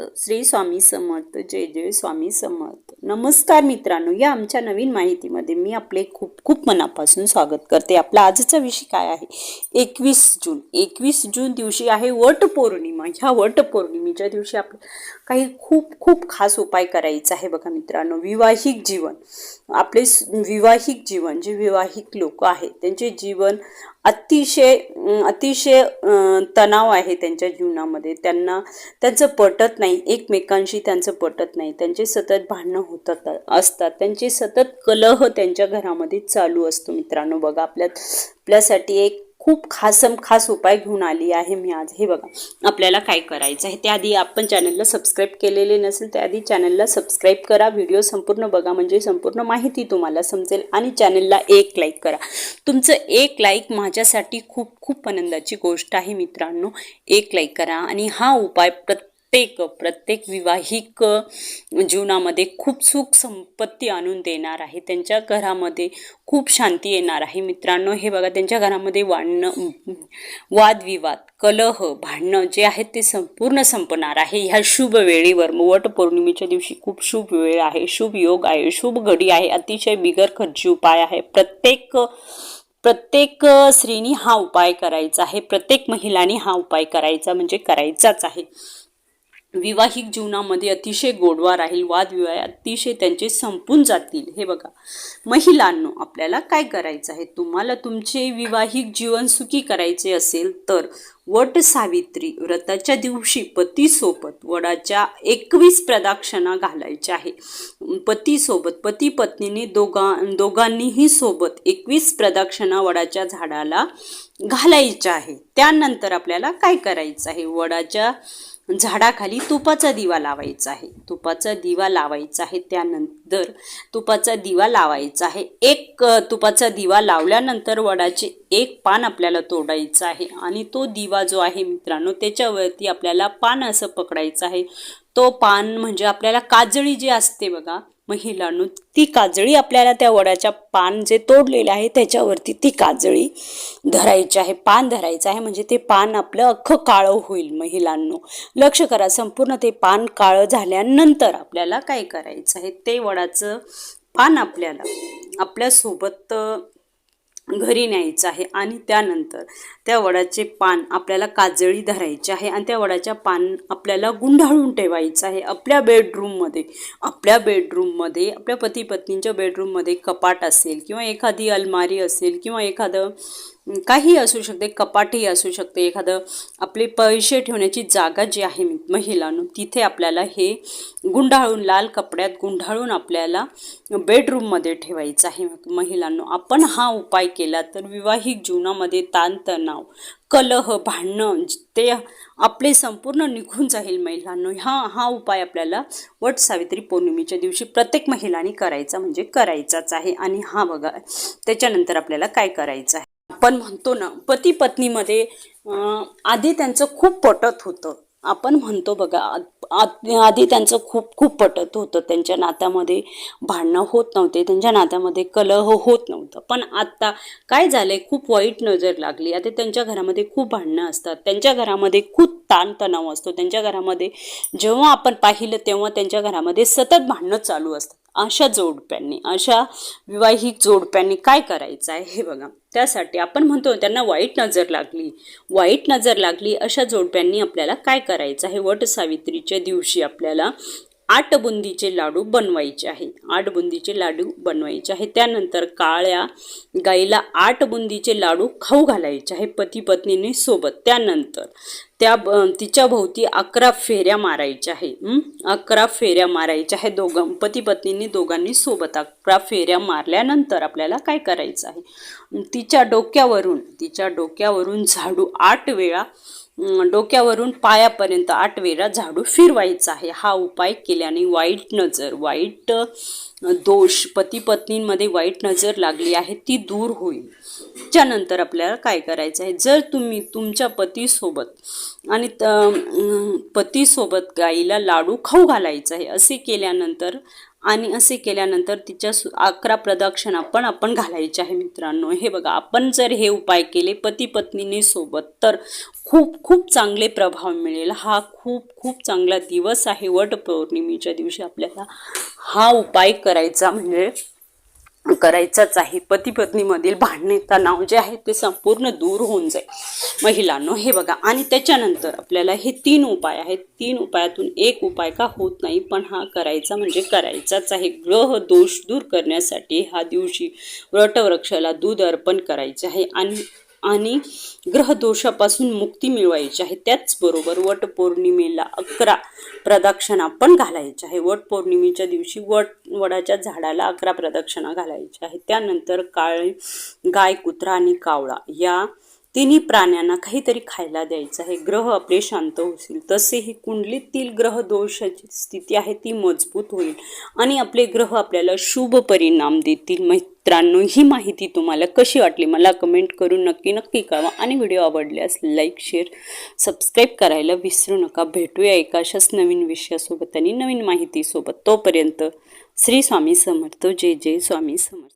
श्री स्वामी समर्थ जय जय स्वामी समर्थ. नमस्कार मित्रांनो या आमच्या नवीन माहितीमध्ये मी आपले खूप खूप मनापासून स्वागत करते. आपला आजचा विषय काय आहे? एकवीस जून. एकवीस जून दिवशी आहे वटपौर्णिमा ह्या वटपौर्णिमेच्या दिवशी आपलं काही खूप खूप खास उपाय करायचा आहे बघा मित्रांनो. विवाहिक जीवन. आपले विवाहिक जीवन जे विवाहिक लोक आहेत त्यांचे जीवन अतिशय अतिशय तणाव आहे त्यांच्या जीवनामध्ये. त्यांना त्यांचं पटत नाही. एकमेकांशी त्यांचं पटत नाही. त्यांचे सतत भांडणं होतात असतात. त्यांचे सतत कलह त्यांच्या घरामध्ये चालू असतो मित्रांनो. बघा आपल्या आपल्यासाठी एक खूप खासम खास उपाय घेऊन आली आहे मी आज. हे बघा आपल्याला काय करायचं आहे? त्याआधी आपण चॅनलला सबस्क्राईब केलेले नसेल त्याआधी चॅनलला सबस्क्राईब करा. व्हिडिओ संपूर्ण बघा म्हणजे संपूर्ण माहिती तुम्हाला समजेल. आणि चॅनलला एक लाईक करा. तुमचं एक लाईक माझ्यासाठी खूप खूप आनंदाची गोष्ट आहे मित्रांनो. एक लाईक करा. आणि हा उपाय प्रत्येक प्रत्येक प्रत्येक विवाहिक जीवनामध्ये खूप सुख संपत्ती आणून देणार आहे. त्यांच्या घरामध्ये खूप शांती येणार आहे. मित्रांनो हे बघा त्यांच्या घरामध्ये वाढणं वादविवाद कलह भांडणं जे आहेत ते संपूर्ण संपणार आहे. ह्या शुभ वेळेवर वट पौर्णिमेच्या दिवशी खूप शुभ वेळ आहे. शुभ योग आहे. शुभ घडी आहे. अतिशय बिगर खर्ची उपाय आहे. प्रत्येक प्रत्येक स्त्रीनी हा उपाय करायचा आहे. प्रत्येक महिलांनी हा उपाय करायचा म्हणजे करायचाच आहे. विवाहिक जीवनामध्ये अतिशय गोडवा राहील वादविवाद अतिशय त्यांचे संपून जातील. हे बघा महिलांनो आपल्याला काय करायचं आहे? तुम्हाला तुमचे विवाहिक जीवन सुखी करायचे असेल तर वट सावित्री व्रताच्या दिवशी पतीसोबत वडाच्या एकवीस प्रदक्षिणा घालायच्या आहे. पतीसोबत पती पत्नीने दोघा दोघांनीही सोबत एकवीस प्रदक्षिणा वडाच्या झाडाला घालायच्या आहे. त्यानंतर आपल्याला काय करायचं आहे? वडाच्या झाडाखाली तुपाचा दिवा लावायचा आहे. तुपाचा दिवा लावायचा आहे त्यानंतर तुपाचा दिवा लावायचा आहे. एक तुपाचा दिवा लावल्यानंतर वडाचे एक पान आपल्याला तोडायचं आहे आणि तो दिवा जो आहे मित्रांनो त्याच्यावरती आपल्याला पान असं पकडायचं आहे. तो पान म्हणजे आपल्याला काजळी जी असते बघा महिलांनो ती काजळी आपल्याला त्या वडाच्या पान जे तोडलेले आहे त्याच्यावरती ती काजळी धरायची आहे. पान धरायचं आहे म्हणजे ते पान आपलं अख्खं काळं होईल महिलांनो. लक्ष करा संपूर्ण ते पान काळं झाल्यानंतर आपल्याला काय करायचं आहे? ते वडाचं पान आपल्याला आपल्यासोबत घरी न्यायचं आहे आणि त्यानंतर त्या वडाचे पान आपल्याला काजळी धरायचे आहे आणि त्या वडाच्या पान आपल्याला गुंडाळून ठेवायचं आहे. आपल्या बेडरूममध्ये आपल्या बेडरूममध्ये आपल्या पती पत्नीच्या बेडरूममध्ये कपाट असेल किंवा एखादी अलमारी असेल किंवा एखादं काही असू शकते कपाटही असू शकते. एखादं आपले पैसे ठेवण्याची जागा जी आहे महिलांनो तिथे आपल्याला हे गुंडाळून लाल कपड्यात गुंडाळून आपल्याला बेडरूममध्ये ठेवायचं आहे. महिलांनो आपण हा उपाय केला तर विवाहिक जीवनामध्ये ताणतणाव कलह भांडणं ते आपले संपूर्ण निघून जाईल महिलांनो. हा हा उपाय आपल्याला वट सावित्री पौर्णिमेच्या दिवशी प्रत्येक महिलांनी करायचा म्हणजे करायचाच आहे. आणि हा बघा त्याच्यानंतर आपल्याला काय करायचं आहे? आपण म्हणतो ना पती पत्नीमध्ये आधी त्यांचं खूप पटत होतं. आपण म्हणतो बघा आधी त्यांचं खूप खूप पटत होतं. त्यांच्या नात्यामध्ये भांडणं होत नव्हते त्यांच्या नात्यामध्ये कलह होत नव्हतं. पण आत्ता काय झालं आहे खूप वाईट नजर लागली. आता त्यांच्या घरामध्ये खूप भांडणं असतात. त्यांच्या घरामध्ये खूप ताणतणाव असतो. त्यांच्या घरामध्ये जेव्हा आपण पाहिलं तेव्हा त्यांच्या घरामध्ये सतत भांडणं चालू असतात. अशा जोडप्यांनी अशा विवाहिक जोडप्यांनी काय करायचं आहे हे बघा. त्यासाठी आपण म्हणतो त्यांना वाईट नजर लागली वाईट नजर लागली अशा जोडप्यांनी आपल्याला काय करायचं आहे? वट सावित्रीच्या दिवशी आपल्याला आठ बुंदीचे लाडू बनवायचे आहे आठ बुंदीचे लाडू बनवायचे आहे त्यानंतर काळ्या गाईला आठ बुंदीचे लाडू खाऊ घालायचे आहे पती पत्नीने सोबत. त्यानंतर त्या ब- तिच्या भोवती अकरा फेऱ्या मारायच्या आहे. अकरा फेऱ्या मारायच्या आहे दोघं. पती पत्नीने दोघांनी सोबत अकरा फेऱ्या मारल्यानंतर आपल्याला काय करायचं आहे? तिच्या डोक्यावरून तिच्या डोक्यावरून झाडू आठ वेळा डोक्यावरून पायापर्यंत आठ वेळा झाडू फिरवायचा आहे. हा उपाय केल्याने वाईट नजर वाईट दोष पती पत्नींमध्ये वाईट नजर लागली आहे ती दूर होईल. त्यानंतर आपल्याला काय करायचं आहे? जर तुम्ही तुमच्या पतीसोबत आणि त- पतीसोबत गाईला लाडू खाऊ घालायचं आहे असे केल्यानंतर आणि असे केल्यानंतर तिच्या सु अकरा प्रदक्षिणा पण आपण घालायच्या आहे मित्रांनो. हे बघा आपण जर हे उपाय केले पती पत्नीने सोबत तर खूप खूप चांगले प्रभाव मिळेल. हा खूप खूप चांगला दिवस आहे वट पौर्णिमेच्या दिवशी आपल्याला हा उपाय करायचा म्हणजे करायचाच आहे. पती पत्नीमधील भांडणे तणाव जे आहे ते संपूर्ण दूर होऊन जाईल. महिलांनो हे बघा. आणि त्याच्यानंतर आपल्याला हे तीन उपाय आहेत. तीन उपायातून एक उपाय का होत नाही पण हा करायचा म्हणजे करायचाच आहे. ग्रह दोष दूर करण्यासाठी हा दिवशी व्रटवृक्षाला दूध अर्पण करायचे आहे. आणि आणि ग्रहदोषापासून मुक्ती मिळवायची आहे. त्याचबरोबर वटपौर्णिमेला अकरा प्रदक्षिणा पण घालायच्या आहे. वटपौर्णिमेच्या दिवशी वट वडाच्या झाडाला अकरा प्रदक्षिणा घालायच्या आहे त्यानंतर काळ गाय कुत्रा आणि कावळा या तिन्ही प्राण्यांना काहीतरी खायला द्यायचं आहे. ग्रह आपले शांत होतील. तसेही कुंडलीतील ग्रह दोषाची स्थिती आहे ती मजबूत होईल. आणि आपले ग्रह आपल्याला शुभ परिणाम देतील. मित्रांनो ही माहिती तुम्हाला कशी वाटली? मला कमेंट करून नक्की नक्की कळवा. आणि व्हिडिओ आवडल्यास लाईक शेअर सबस्क्राईब करायला विसरू नका. भेटूया एका अशाच नवीन विषयासोबत आणि नवीन माहितीसोबत. तोपर्यंत श्री स्वामी समर्थ. जय जय स्वामी समर्थ.